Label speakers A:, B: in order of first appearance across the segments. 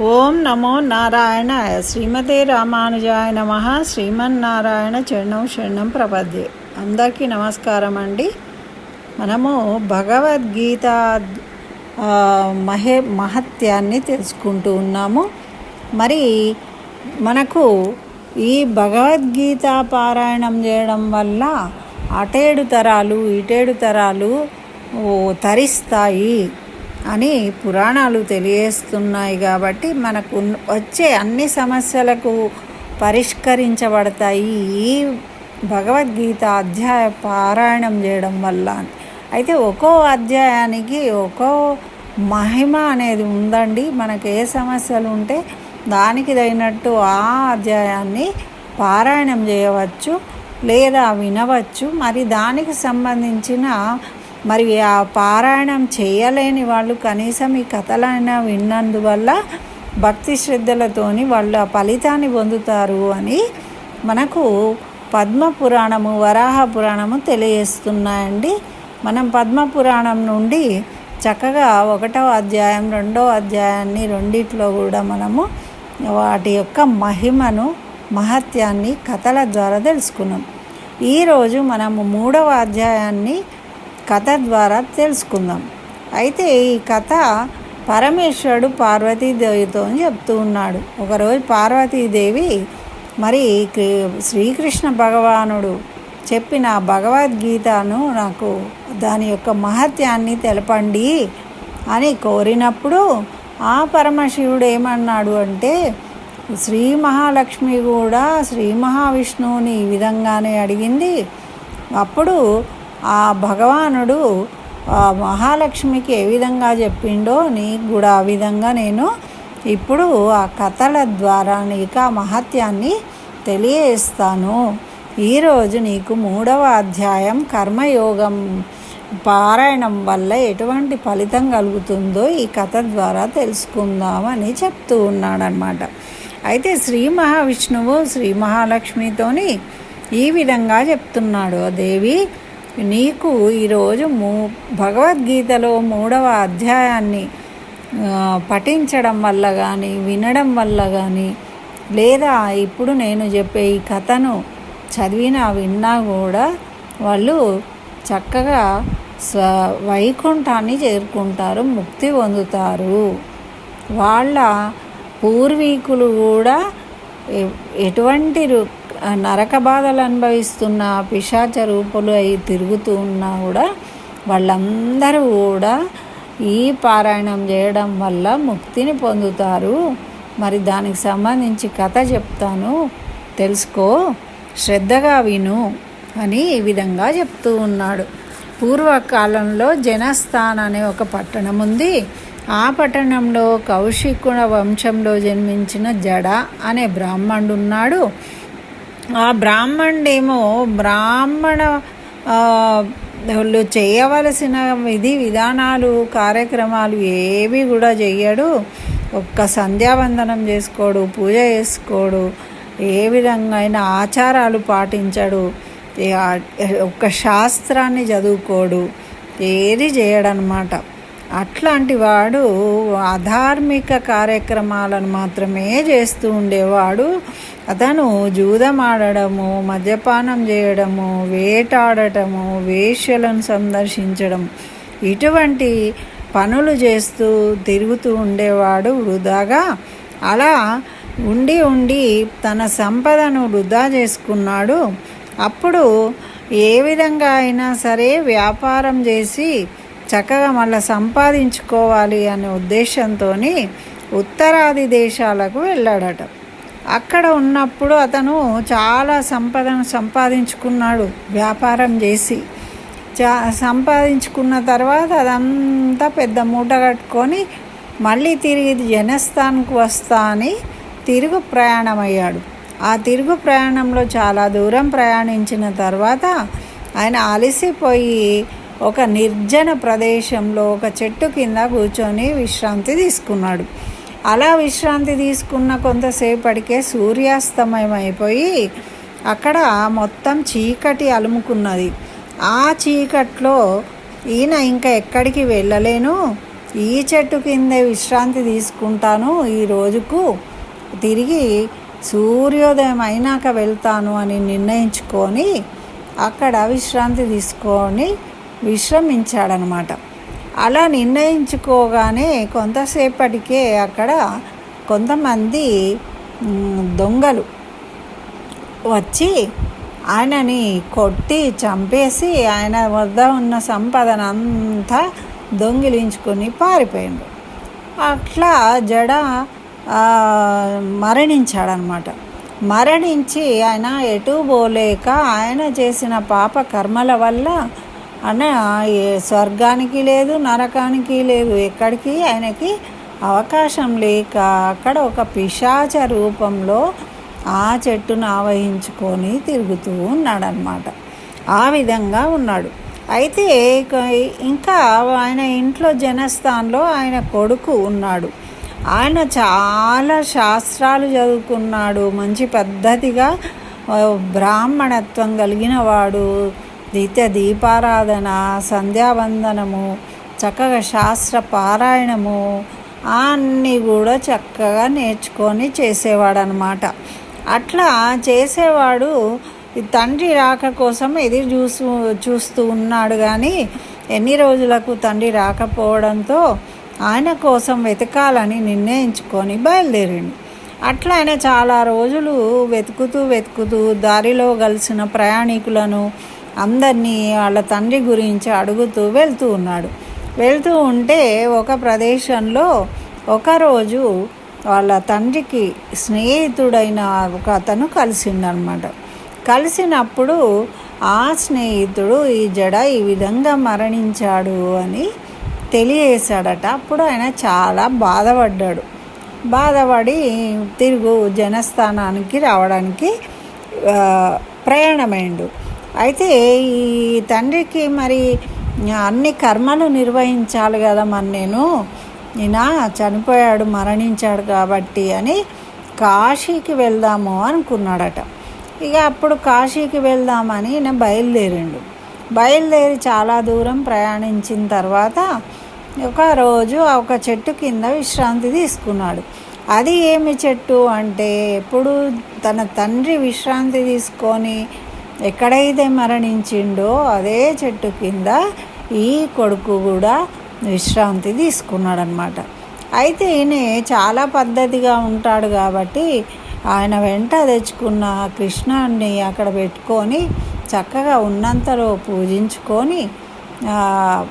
A: ఓం నమో నారాయణ శ్రీమతే రామానుజాయ నమ. శ్రీమన్నారాయణ చరణం శరణం ప్రపద్యే. అందరికీ నమస్కారం అండి. మనము భగవద్గీత మహే మహత్యాన్ని తెలుసుకుంటూ ఉన్నాము. మరి మనకు ఈ భగవద్గీత పారాయణం చేయడం వల్ల అటేడు తరాలు ఇటేడు తరాలు తరిస్తాయి. అని పురాణాలు తెలియజేస్తున్నాయి కాబట్టి మనకు వచ్చే అన్ని సమస్యలకు పరిష్కరించబడతాయి ఈ భగవద్గీత అధ్యాయ పారాయణం చేయడం వల్ల. అయితే ఒక్కో అధ్యాయానికి ఒక్కో మహిమ అనేది ఉందండి. మనకు ఏ సమస్యలు ఉంటే దానికి తగినట్టు ఆ అధ్యాయాన్ని పారాయణం చేయవచ్చు లేదా వినవచ్చు. మరి దానికి సంబంధించిన మరి ఆ పారాయణం చేయలేని వాళ్ళు కనీసం ఈ కథలైనా విన్నందువల్ల భక్తి శ్రద్ధలతోని వాళ్ళు ఆ ఫలితాన్ని పొందుతారు అని మనకు పద్మ పురాణము వరాహ పురాణము తెలియజేస్తున్నాయండి. మనం పద్మ పురాణం నుండి చక్కగా ఒకటో అధ్యాయం రెండో అధ్యాయాన్ని రెండిట్లో కూడా మనము వాటి యొక్క మహిమను మహత్యాన్ని కథల ద్వారా తెలుసుకున్నాం. ఈరోజు మనము మూడవ అధ్యాయాన్ని కథ ద్వారా తెలుసుకుందాం. అయితే ఈ కథ పరమేశ్వరుడు పార్వతీదేవితో చెప్తూ ఉన్నాడు. ఒకరోజు పార్వతీదేవి మరి శ్రీకృష్ణ భగవానుడు చెప్పిన భగవద్గీతను నాకు దాని యొక్క మహత్యాన్ని తెలపండి అని కోరినప్పుడు ఆ పరమశివుడు ఏమన్నాడు అంటే శ్రీ మహాలక్ష్మి కూడా శ్రీ మహావిష్ణువుని ఈ విధంగానే అడిగింది. అప్పుడు ఆ భగవానుడు మహాలక్ష్మికి ఏ విధంగా చెప్పిండో నీకు కూడా ఆ విధంగా నేను ఇప్పుడు ఆ కథల ద్వారా నీకు ఆ మహత్యాన్ని తెలియజేస్తాను. ఈరోజు నీకు మూడవ అధ్యాయం కర్మయోగం పారాయణం వల్ల ఎటువంటి ఫలితం కలుగుతుందో ఈ కథ ద్వారా తెలుసుకుందామని చెప్తూ ఉన్నాడనమాట అయితే శ్రీ మహావిష్ణువు శ్రీ మహాలక్ష్మితోని ఈ విధంగా చెప్తున్నాడు. దేవి నీకు ఈరోజు మూ భగవద్గీతలో మూడవ అధ్యాయాన్ని పఠించడం వల్ల కానీ వినడం వల్ల కానీ లేదా ఇప్పుడు నేను చెప్పే ఈ కథను చదివినా విన్నా కూడా వాళ్ళు చక్కగా స్వ వైకుంఠాన్ని చేరుకుంటారు ముక్తి పొందుతారు. వాళ్ళ పూర్వీకులు కూడా ఎటువంటి నరక బాధలు అనుభవిస్తున్న పిశాచ రూపులు అయి తిరుగుతూ ఉన్నా కూడా వాళ్ళందరూ కూడా ఈ పారాయణం చేయడం వల్ల ముక్తిని పొందుతారు. మరి దానికి సంబంధించి కథ చెప్తాను. తెలుసుకో శ్రద్ధగా విను అని ఈ విధంగా చెప్తూ ఉన్నాడు. పూర్వకాలంలో జనస్థాన్ అనే ఒక పట్టణం ఉంది. ఆ పట్టణంలో కౌశికుణ వంశంలో జన్మించిన జడ అనే బ్రాహ్మణుడు ఉన్నాడు. ఆ బ్రాహ్మణుడేమో బ్రాహ్మణ వాళ్ళు చేయవలసిన విధి విధానాలు కార్యక్రమాలు ఏవి కూడా చెయ్యడు. ఒక్క సంధ్యావందనం చేసుకోడు పూజ చేసుకోడు ఏ విధంగా అయినా ఆచారాలు పాటించడు. ఒక్క శాస్త్రాన్ని చదువుకోడు. ఏది చేయడనమాట. అట్లాంటి వాడు అధార్మిక కార్యక్రమాలను మాత్రమే చేస్తూ ఉండేవాడు. అతను జూదం ఆడడము మద్యపానం చేయడము వేటాడటము వేశ్యలను సందర్శించడం ఇటువంటి పనులు చేస్తూ తిరుగుతూ ఉండేవాడు వృధాగా. అలా ఉండి ఉండి తన సంపదను వృధా చేసుకున్నాడు. అప్పుడు ఏ విధంగా అయినా సరే వ్యాపారం చేసి చక్కగా మళ్ళీ సంపాదించుకోవాలి అనే ఉద్దేశంతో ఉత్తరాది దేశాలకు వెళ్ళాడట. అక్కడ ఉన్నప్పుడు అతను చాలా సంపదను సంపాదించుకున్నాడు వ్యాపారం చేసి. చా సంపాదించుకున్న తర్వాత అదంతా పెద్ద మూట కట్టుకొని మళ్ళీ తిరిగి జనస్థాన్కు వస్తా అని తిరుగు ప్రయాణం అయ్యాడు ఆ తిరుగు ప్రయాణంలో చాలా దూరం ప్రయాణించిన తర్వాత ఆయన అలసిపోయి ఒక నిర్జన ప్రదేశంలో ఒక చెట్టు కింద కూర్చొని విశ్రాంతి తీసుకున్నాడు. అలా విశ్రాంతి తీసుకున్న కొంతసేపటికే సూర్యాస్తమయం అయిపోయి అక్కడ మొత్తం చీకటి అలుముకున్నది. ఆ చీకట్లో ఈయన ఇంకా ఎక్కడికి వెళ్ళలేను. ఈ చెట్టు కిందే విశ్రాంతి తీసుకుంటాను ఈ రోజుకు. తిరిగి సూర్యోదయం అయినాక వెళ్తాను అని నిర్ణయించుకొని అక్కడ విశ్రాంతి తీసుకొని విశ్రమించాడనమాట. అలా నిర్ణయించుకోగానే కొంతసేపటికే అక్కడ కొంతమంది దొంగలు వచ్చి ఆయనని కొట్టి చంపేసి ఆయన వద్ద ఉన్న సంపదనంతా దొంగిలించుకొని పారిపోయిండు అట్లా జడ మరణించాడనమాట. మరణించి ఆయన ఎటు పోలేక ఆయన చేసిన పాప కర్మల వల్ల అన్న స్వర్గానికి లేదు నరకానికి లేదు ఎక్కడికి ఆయనకి అవకాశం లేక అక్కడ ఒక పిశాచ రూపంలో ఆ చెట్టును ఆవహించుకొని తిరుగుతూ ఉన్నాడనమాట ఆ విధంగా ఉన్నాడు. అయితే ఇంకా ఆయన ఇంట్లో జనస్థాన్లో ఆయన కొడుకు ఉన్నాడు. ఆయన చాలా శాస్త్రాలు చదువుకున్నాడు. మంచి పద్ధతిగా బ్రాహ్మణత్వం కలిగిన వాడు. నిత్య దీపారాధన సంధ్యావందనము చక్కగా శాస్త్ర పారాయణము అన్నీ కూడా చక్కగా నేర్చుకొని చేసేవాడు అనమాట అట్లా చేసేవాడు తండ్రి రాక కోసం ఎదురు చూసు చూస్తూ ఉన్నాడు కానీ ఎన్ని రోజులకు తండ్రి రాకపోవడంతో ఆయన కోసం వెతకాలని నిర్ణయించుకొని బయలుదేరిండు. అట్లా ఆయన చాలా రోజులు వెతుకుతూ వెతుకుతూ దారిలో కలిసిన ప్రయాణికులను అందరినీ వాళ్ళ తండ్రి గురించి అడుగుతూ వెళ్తూ ఉన్నాడు. వెళ్తూ ఉంటే ఒక ప్రదేశంలో ఒకరోజు వాళ్ళ తండ్రికి స్నేహితుడైన ఒక అతను కలిసిండనమాట కలిసినప్పుడు ఆ స్నేహితుడు ఈ జడ ఈ విధంగా మరణించాడు అని తెలియజేశాడట. అప్పుడు ఆయన చాలా బాధపడ్డాడు. బాధపడి తిరుగు జనస్థానానికి రావడానికి ప్రయాణమైండు. అయితే ఈ తండ్రికి మరి అన్ని కర్మలు నిర్వహించాలి కదా మరి నేను. ఈయన చనిపోయాడు మరణించాడు కాబట్టి అని కాశీకి వెళ్దాము అనుకున్నాడట. ఇక అప్పుడు కాశీకి వెళ్దామని ఈయన బయలుదేరిండు. బయలుదేరి చాలా దూరం ప్రయాణించిన తర్వాత ఒక రోజు ఒక చెట్టు కింద విశ్రాంతి తీసుకున్నాడు. అది ఏమి చెట్టు అంటే ఎప్పుడు తన తండ్రి విశ్రాంతి తీసుకొని ఎక్కడైతే మరణించిండో అదే చెట్టు కింద ఈ కొడుకు కూడా విశ్రాంతి తీసుకున్నాడనమాట అయితే ఈయన చాలా పద్ధతిగా ఉంటాడు కాబట్టి ఆయన వెంట తెచ్చుకున్న కృష్ణాన్ని అక్కడ పెట్టుకొని చక్కగా ఉన్నంతలో పూజించుకొని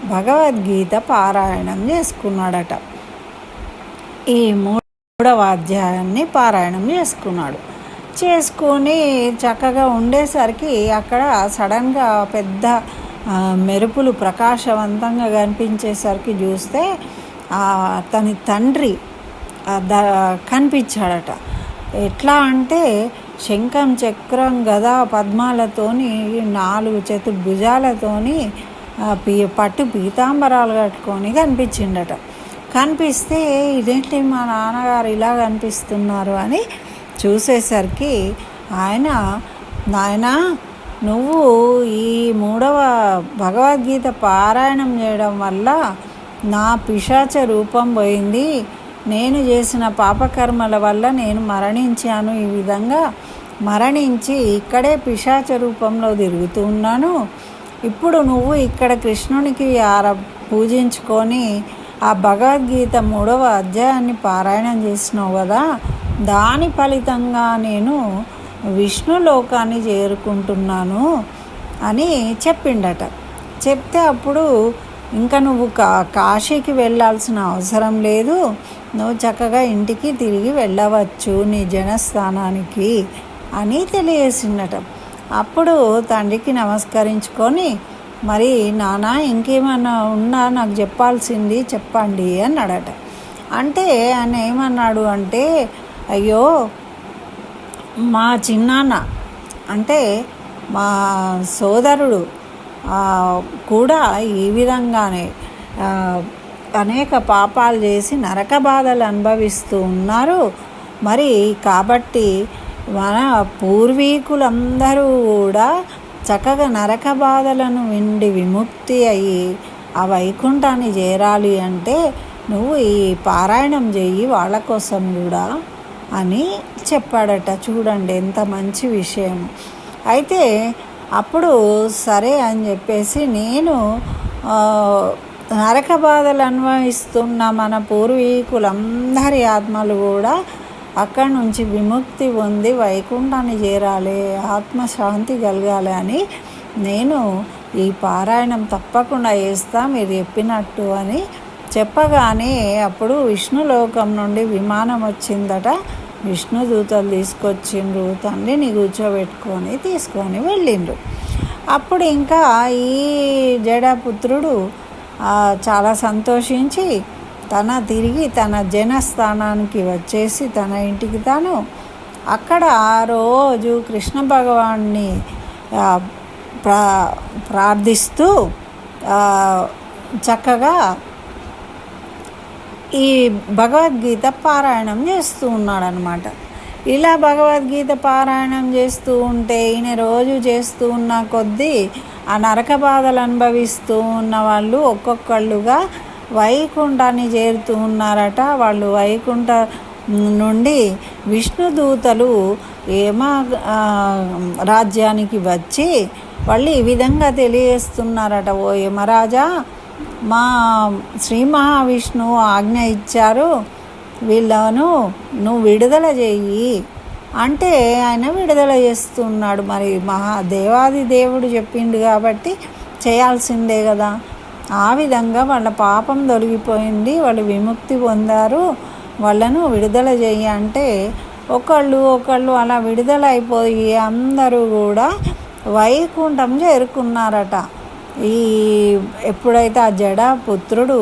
A: భగవద్గీత పారాయణం చేసుకున్నాడట. ఈ మూడవ అధ్యాయాన్ని పారాయణం చేసుకున్నాడు. చేసుకొని చక్కగా ఉండేసరికి అక్కడ సడన్గా పెద్ద మెరుపులు ప్రకాశవంతంగా కనిపించేసరికి చూస్తే తన తండ్రి ద కనిపించాడట. ఎట్లా అంటే శంఖం చక్రం గద పద్మాలతోని నాలుగు చతుర్భుజాలతోని పీ పట్టు పీతాంబరాలు కట్టుకొని కనిపించిండట. కనిపిస్తే ఇదేంటి మా నాన్నగారు ఇలా కనిపిస్తున్నారు అని చూసేసరికి ఆయన నాయన నువ్వు ఈ మూడవ భగవద్గీత పారాయణం చేయడం వల్ల నా పిశాచ రూపం పోయింది. నేను చేసిన పాపకర్మల వల్ల నేను మరణించాను. ఈ విధంగా మరణించి ఇక్కడే పిశాచ రూపంలో తిరుగుతూ ఉన్నాను. ఇప్పుడు నువ్వు ఇక్కడ కృష్ణునికి ఆర పూజించుకొని ఆ భగవద్గీత మూడవ అధ్యాయాన్ని పారాయణం చేసినావు కదా దాని ఫలితంగా నేను విష్ణు లోకాన్ని చేరుకుంటున్నాను అని చెప్పిండట. చెప్తే అప్పుడు ఇంకా నువ్వు కా కాశీకి వెళ్ళాల్సిన అవసరం లేదు. నువ్వు చక్కగా ఇంటికి తిరిగి వెళ్ళవచ్చు నీ జనస్థానానికి అని తెలియసిండట. అప్పుడు తండ్రికి నమస్కరించుకొని మరి నానా ఇంకేమైనా ఉన్నా నాకు చెప్పాల్సింది చెప్పండి అన్నాడట. అంటే ఆయన ఏమన్నాడు అంటే అయ్యో మా చిన్నాన్న అంటే మా సోదరుడు కూడా ఈ విధంగానే అనేక పాపాలు చేసి నరక బాధలు అనుభవిస్తూ ఉన్నారు. మరి కాబట్టి మన పూర్వీకులందరూ కూడా చక్కగా నరక బాధలను విండి విముక్తి అయ్యి ఆ వైకుంఠాన్ని చేరాలి అంటే నువ్వు ఈ పారాయణం చెయ్యి వాళ్ళ కోసం కూడా. అని చెప్పాడట. చూడండి ఎంత మంచి విషయం. అయితే అప్పుడు సరే అని చెప్పేసి నేను నరక బాధలు అనుభవిస్తున్న మన పూర్వీకులందరి ఆత్మలు కూడా అక్కడి నుంచి విముక్తి పొంది వైకుంఠాన్ని చేరాలి ఆత్మశాంతి కలగాలి అని నేను ఈ పారాయణం తప్పకుండా చేస్తా మీరు చెప్పినట్టు అని చెప్పగానే అప్పుడు విష్ణులోకం నుండి విమానం వచ్చిందట. విష్ణు దూతలు తీసుకొచ్చిండ్రు తండ్రిని కూర్చోబెట్టుకొని తీసుకొని వెళ్ళిండ్రు. అప్పుడు ఇంకా ఈ జడపుత్రుడు చాలా సంతోషించి తన తిరిగి తన జనస్థానానికి వచ్చేసి తన ఇంటికి తాను అక్కడ రోజు కృష్ణ భగవాన్ని ప్రా ప్రార్థిస్తూ చక్కగా ఈ భగవద్గీత పారాయణం చేస్తూ ఉన్నాడనమాట. ఇలా భగవద్గీత పారాయణం చేస్తూ ఉంటే ఈయన రోజు చేస్తూ ఉన్న కొద్దీ ఆ నరక బాధలు అనుభవిస్తూ ఉన్న వాళ్ళు ఒక్కొక్కళ్ళుగా వైకుంఠాన్ని చేరుతూ ఉన్నారట. వాళ్ళు వైకుంఠ నుండి విష్ణుదూతలు ఏమ రాజ్యానికి వచ్చి వాళ్ళు ఈ విధంగా తెలియజేస్తున్నారట. ఓ యమరాజా మా శ్రీ మహావిష్ణువు ఆజ్ఞ ఇచ్చారు వీళ్ళను నువ్వు విడుదల చెయ్యి అంటే ఆయన విడుదల చేస్తున్నాడు. మరి మహా దేవాది దేవుడు చెప్పిండు కాబట్టి చేయాల్సిందే కదా. ఆ విధంగా వాళ్ళ పాపం తొలగిపోయింది వాళ్ళు విముక్తి పొందారు. వాళ్ళను విడుదల చెయ్యి అంటే ఒకళ్ళు ఒకళ్ళు అలా విడుదల అయిపోయి అందరూ కూడా వైకుంఠం చేరుకున్నారట. ఈ ఎప్పుడైతే ఆ జడ పుత్రుడు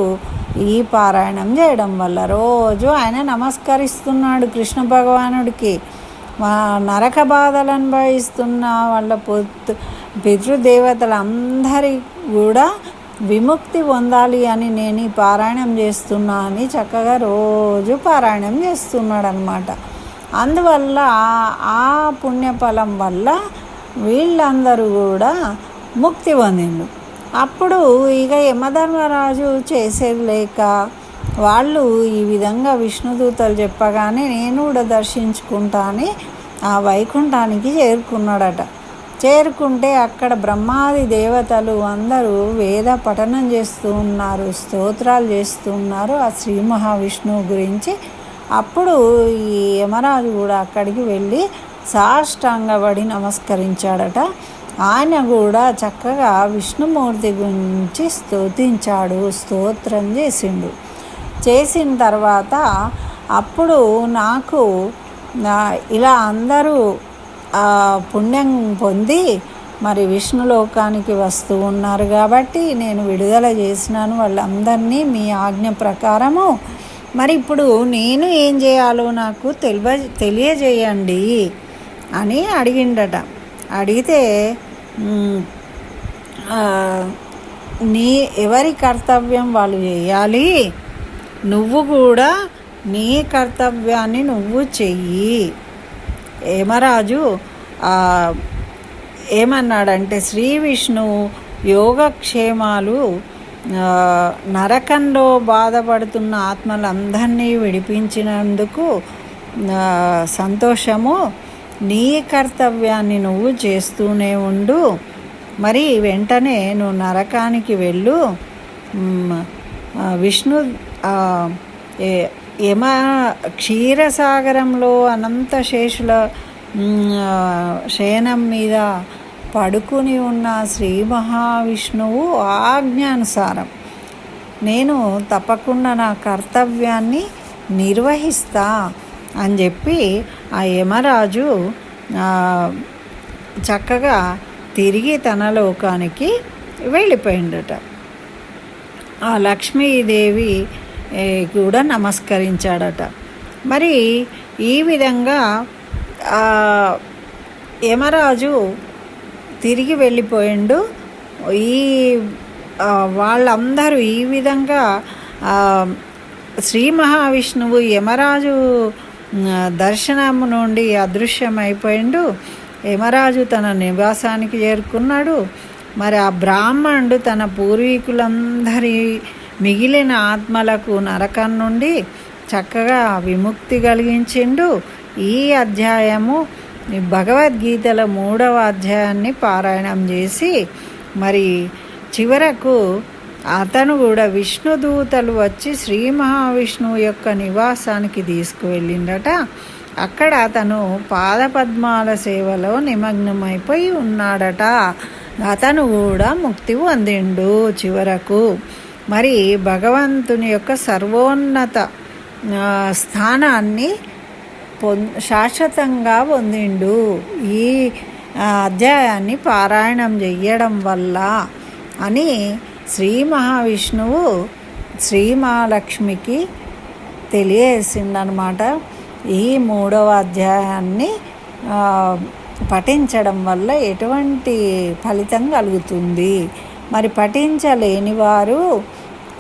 A: ఈ పారాయణం చేయడం వల్ల రోజు ఆయన నమస్కరిస్తున్నాడు కృష్ణ భగవానుడికి. మా నరక బాధలు అనుభవిస్తున్న వాళ్ళ పుత్ పితృదేవతలందరి కూడా విముక్తి పొందాలి అని నేను ఈ పారాయణం చేస్తున్నా అని చక్కగా రోజు పారాయణం చేస్తున్నాడు అనమాట అందువల్ల ఆ- ఆ పుణ్యఫలం వల్ల వీళ్ళందరూ కూడా ముక్తి పొందిండు అప్పుడు ఇక యమధర్మరాజు చేసేది లేక వాళ్ళు ఈ విధంగా విష్ణుదూతలు చెప్పగానే నేను కూడా దర్శించుకుంటా అని ఆ వైకుంఠానికి చేరుకున్నాడట. చేరుకుంటే అక్కడ బ్రహ్మాది దేవతలు అందరూ వేద పఠనం చేస్తూ ఉన్నారు స్తోత్రాలు చేస్తూ ఉన్నారు ఆ శ్రీ మహావిష్ణువు గురించి. అప్పుడు ఈ యమరాజు కూడా అక్కడికి వెళ్ళి సాష్టాంగపడి నమస్కరించాడట. ఆయన కూడా చక్కగా విష్ణుమూర్తి గురించి స్తుతించాడు స్తోత్రం చేసిండు. చేసిన తర్వాత అప్పుడు నాకు నా- ఇలా అందరూ పుణ్యం పొంది మరి విష్ణులోకానికి వస్తూ ఉన్నారు కాబట్టి నేను విడుదల చేసినాను వాళ్ళందరినీ మీ ఆజ్ఞ ప్రకారము. మరి ఇప్పుడు నేను ఏం చేయాలో నాకు తెలియ తెలియజేయండి అని అడిగిండట. అడిగితే నీ ఎవరి కర్తవ్యం వాళ్ళు చేయాలి? నువ్వు కూడా నీ కర్తవ్యాన్ని నువ్వు చెయ్యి. యమరాజు ఏమన్నాడంటే శ్రీ విష్ణువు యోగక్షేమాలు నరకంలో బాధపడుతున్న ఆత్మలందరినీ విడిపించినందుకు సంతోషము నీ కర్తవ్యాన్ని నువ్వు చేస్తూనే ఉండు. మరి వెంటనే నువ్వు నరకానికి వెళ్ళు. విష్ణు యమ క్షీరసాగరంలో అనంత శేషుల శయనం మీద పడుకుని ఉన్న శ్రీ మహావిష్ణువు ఆజ్ఞానుసారం నేను తప్పకుండా నా కర్తవ్యాన్ని నిర్వహిస్తా. అని చెప్పి ఆ యమరాజు చక్కగా తిరిగి తన లోకానికి వెళ్ళిపోయిండట. ఆ లక్ష్మీదేవి కూడా నమస్కరించాడట. మరి ఈ విధంగా యమరాజు తిరిగి వెళ్ళిపోయిండు. ఈ వాళ్ళందరూ ఈ విధంగా శ్రీ మహావిష్ణువు యమరాజు దర్శనము నుండి అదృశ్యమైపోయిండు యమరాజు తన నివాసానికి చేరుకున్నాడు. మరి ఆ బ్రాహ్మణుడు తన పూర్వీకులందరి మిగిలిన ఆత్మలకు నరకం నుండి చక్కగా విముక్తి కలిగించిండు. ఈ అధ్యాయము భగవద్గీతల మూడవ అధ్యాయాన్ని పారాయణం చేసి మరి చివరకు అతను కూడా విష్ణుదూతలు వచ్చి శ్రీ మహావిష్ణువు యొక్క నివాసానికి తీసుకువెళ్ళిండట అక్కడ అతను పాదపద్మాల సేవలో నిమగ్నమైపోయి ఉన్నాడట. అతను కూడా ముక్తి పొందిండు చివరకు. మరి భగవంతుని యొక్క సర్వోన్నత స్థానాన్ని పొం శాశ్వతంగా పొందిండు. ఈ అధ్యాయాన్ని పారాయణం చెయ్యడం వల్ల అని శ్రీ మహావిష్ణువు శ్రీ మహాలక్ష్మికి తెలియజేసిందనమాట ఈ మూడవ అధ్యాయాన్ని పఠించడం వల్ల ఎటువంటి ఫలితం కలుగుతుంది? మరి పఠించలేని వారు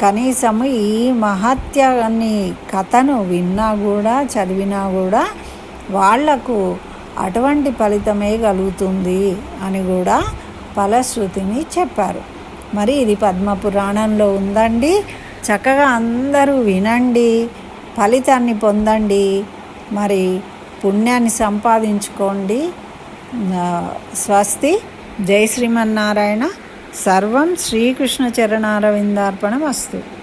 A: కనీసము ఈ మహత్యాన్ని కథను విన్నా కూడా చదివినా కూడా వాళ్ళకు అటువంటి ఫలితమే కలుగుతుంది అని కూడా ఫలశ్రుతిని చెప్పారు. మరి ఇది పద్మపురాణంలో ఉందండి. చక్కగా అందరూ వినండి ఫలితాన్ని పొందండి మరి పుణ్యాన్ని సంపాదించుకోండి. స్వస్తి. జై శ్రీమన్నారాయణ. సర్వం శ్రీకృష్ణ చరణారవిందార్పణం అస్తు